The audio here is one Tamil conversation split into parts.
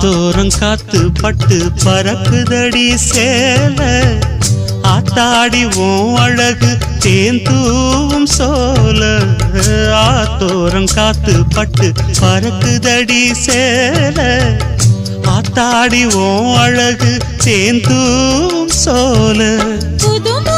ஆத்தோரம் காத்து பட்டு பறக்குதடி சேல. ஆத்தாடி ஓ அழகு தேந்தூவும் சோல. ஆத்தோரம் காத்து பட்டு பறக்குதடி சேல. ஆத்தாடி ஓ அழகு தேந்தூவும் சோல. புதுமா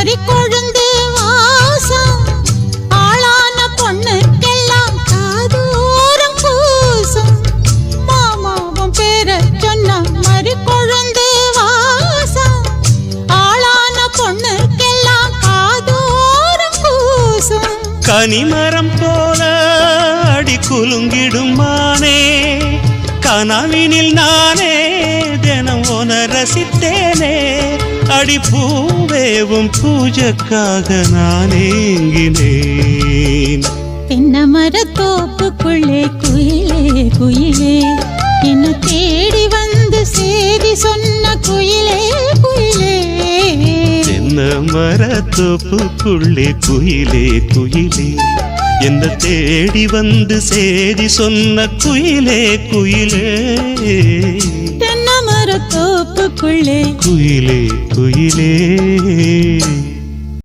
சொன்ன கொழுந்து வாசம். ஆளான பொண்ணுக்கெல்லாம் காதூரம் பூசும். மாமாவும் பேர சொன்ன மறி கொழுந்து வாசம். ஆளான பொண்ணுக்கெல்லாம் காதூரம் பூசும். கனிமரம் போல அடி குலுங்கிடுமானே கனவினில் நானே ரசித்தேனே. அடி பூவேவும் பூஜைக்காக நான் ஏங்கினேன். தென்னை மரத்தோப்புக்குள்ளே குயிலே குயிலே. என்ன தேடி வந்து சேதி சொன்ன குயிலே குயிலே. தென்ன மரத்தோப்புக்குள்ளே குயிலே குயிலே. என்ன தேடி வந்து சேதி சொன்ன குயிலே குயிலே. தோப்புக்குள்ளே. குயிலே குயிலே.